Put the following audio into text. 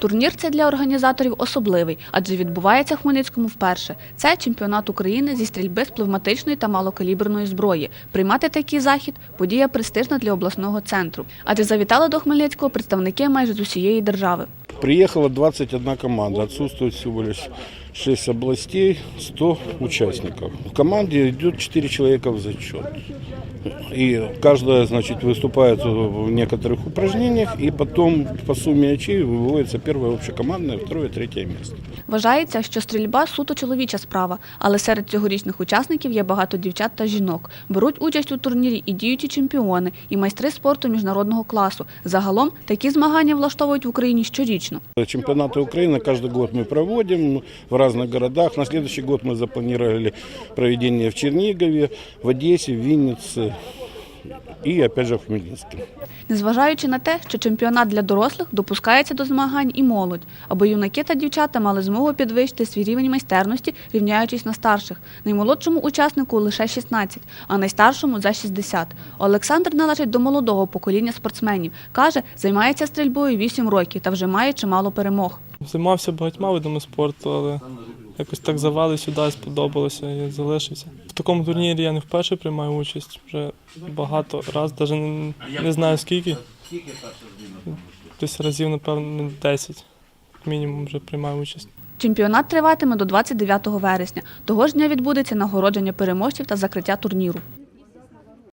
Турнір цей для організаторів особливий, адже відбувається в Хмельницькому вперше. Це чемпіонат України зі стрільби з пневматичної та малокаліберної зброї. Приймати такий захід – подія престижна для обласного центру. Адже завітали до Хмельницького представники майже з усієї держави. Приехала 21 команда, отсутствует всего лишь 6 областей, 100 участников. В команде идет 4 человека в зачет. И каждая, значит, выступает в некоторых упражнениях, и потом по сумме очей выводится первое общекомандное, второе, третье место. Вважається, що стрільба суто чоловіча справа, але серед цьогорічних учасників є багато дівчат та жінок. Беруть участь у турнірі і діючі чемпіони, і майстри спорту міжнародного класу. Загалом такі змагання влаштовують в Україні щорічно. Чемпионаты Украины каждый год мы проводим в разных городах. На следующий год мы запланировали проведение в Чернигове, в Одессе, в Виннице и опять же в Хмельницке. Незважаючи на те, що чемпіонат для дорослих допускається до змагань і молодь, аби юнаки та дівчата мали змогу підвищити свій рівень майстерності, рівняючись на старших. Наймолодшому учаснику лише 16, а найстаршому за 60. Олександр належить до молодого покоління спортсменів. Каже, займається стрільбою 8 років та вже має чимало перемог. Займався багатьма видами спорту, але якось так завали сюди, сподобалося я залишився. В такому турнірі я не вперше приймаю участь, вже багато разів, навіть не, знаю скільки. Десь разів, напевно, 10 мінімум вже приймаю участь. Чемпіонат триватиме до 29 вересня. Того ж дня відбудеться нагородження переможців та закриття турніру.